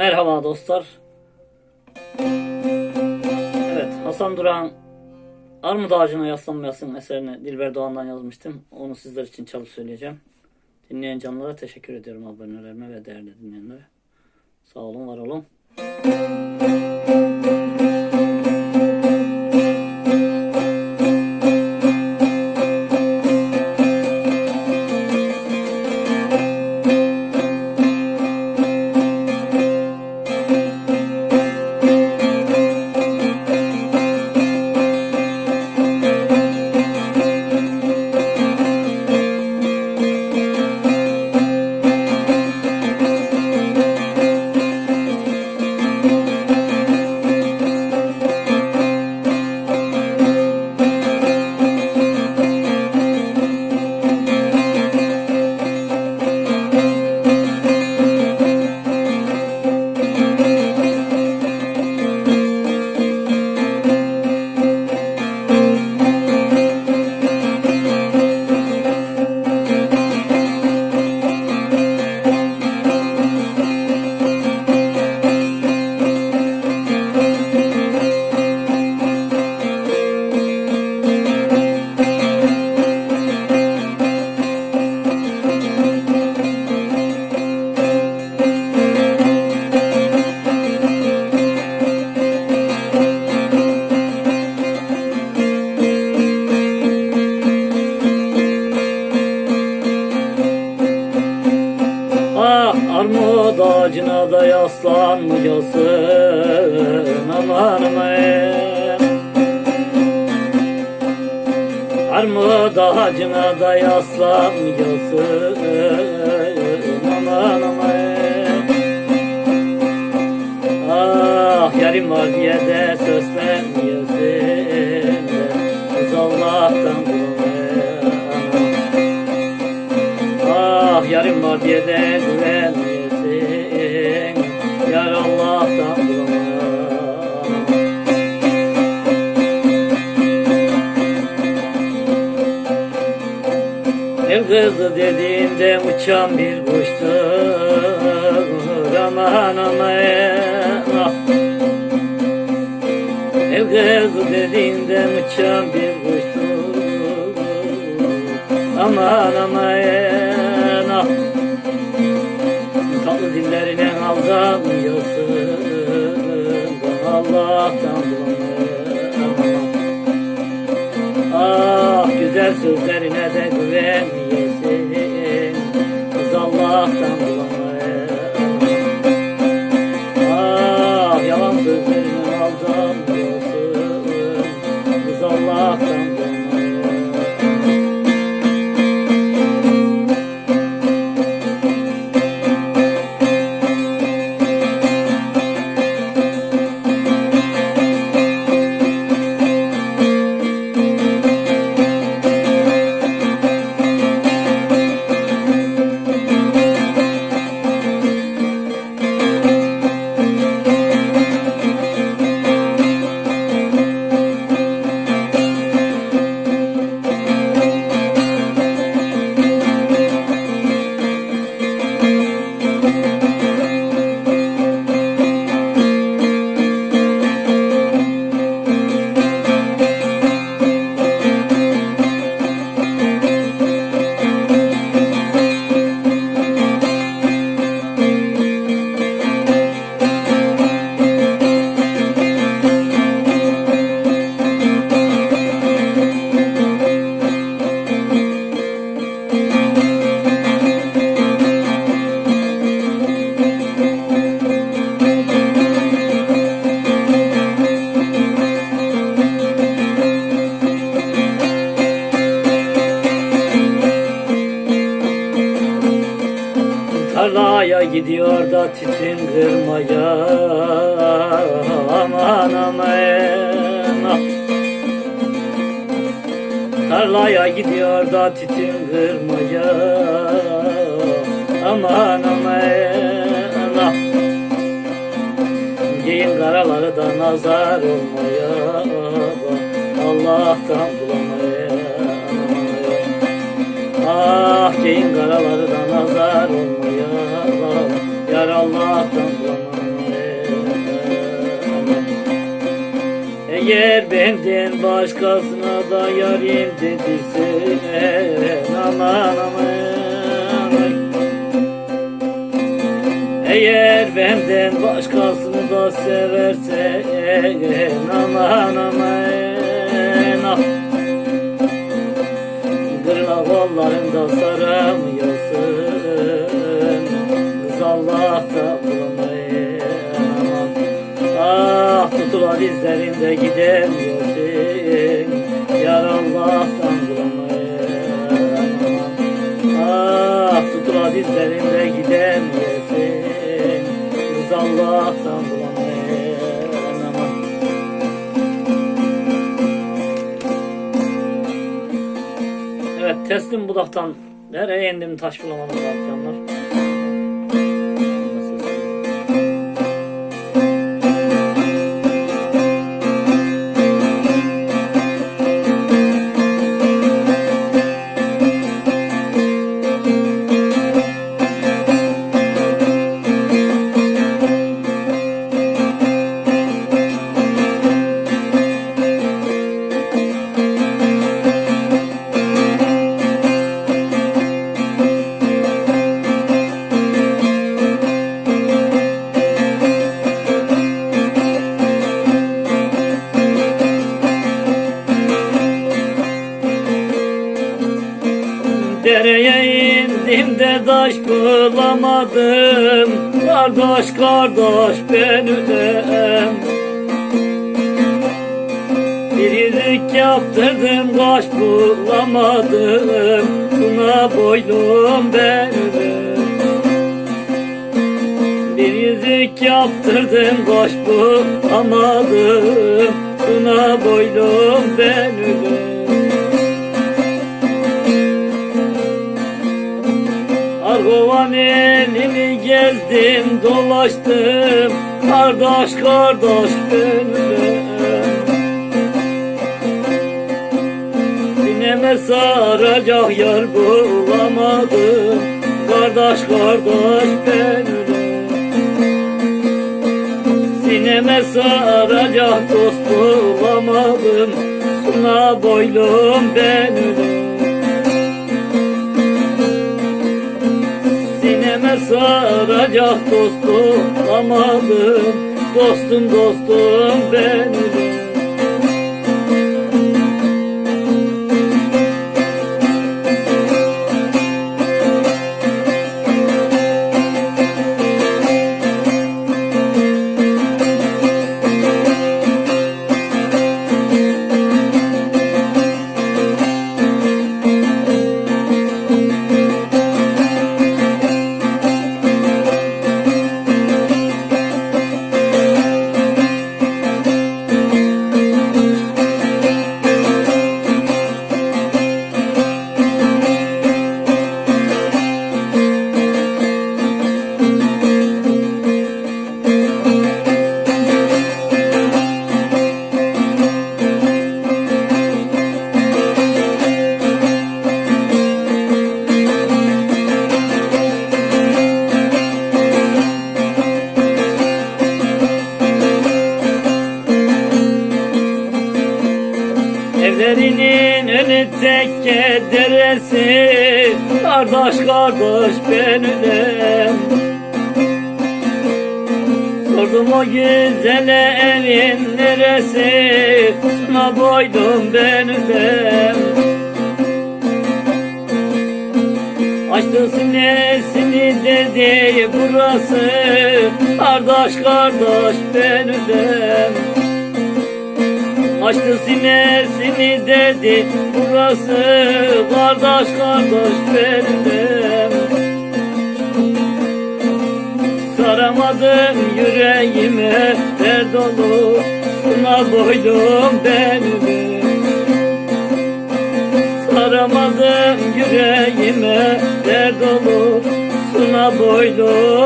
Merhaba dostlar. Evet Hasan Duran Armut Ağacına Yaslanmayasın eserini Dilber Doğan'dan yazmıştım. Onu sizler için çalıp söyleyeceğim. Dinleyen canlara teşekkür ediyorum abonelerime ve değerli dinleyenlere. Sağ olun var olun. Armut ağacına da yaslanmayasın aman aman. Ah yarim var diye de sözlenmeyesin Kız Allah'tan bulamaya Ah yarım var diye de dediğinde uçan bir kuştur. Aman aman. Ah. El kızı dediğinde uçan bir kuştur. Aman aman. Ah. Tatlı dillerine aldanmıyorsun. Bana Allah'tan bulamam Ah güzel sözlerine gidiyor da titrin kırmaya Aman aman ah. Tarlaya gidiyor da titrin kırmaya Aman aman ah. Giyin karaları da nazar olmaya Allah'tan bulamaya Ah Allah'tan Eğer benden başkasına da yarim dedirsen aman aman Eğer benden başkasını da seversen aman aman ah. Kırla kollarında saramıyorsun. Allah'ta bulamayın Ah tutulan izlerinde gidemiyorsun. Yar Allah'tan bulamayın Ah tutulan izlerinde gidemiyorsun. Kız Allah'tan bulamayın aman. Evet teslim budaktan nereye indim taş bulamadım akşamlar. De taş bulamadım. Kardeş kardeş ben ödem Bir yüzük yaptırdım kaş bulamadım. Buna boylum ben ödem Bir yüzük yaptırdım kaş bulamadım. Buna boylum ben ödem dolaştım Kardeş kardeş benimle. Sineme saracak yer bulamadım Kardeş kardeş benimle. Sineme saracak dost bulamadım Suna boylum benimle Saracak dostum bulamadım Dostum dostum benim Kardeş kardeş ben ölem Sordum o güzele evin neresi? Sana boydum ben ölem Açtı sinesini dedi burası Kardeş kardeş ben ölem Açtı sinesini dedi burası Kardeş kardeş benim. Saramadım yüreğime dert dolu Suna boydum benim. Saramadım yüreğime dert dolu Suna boydum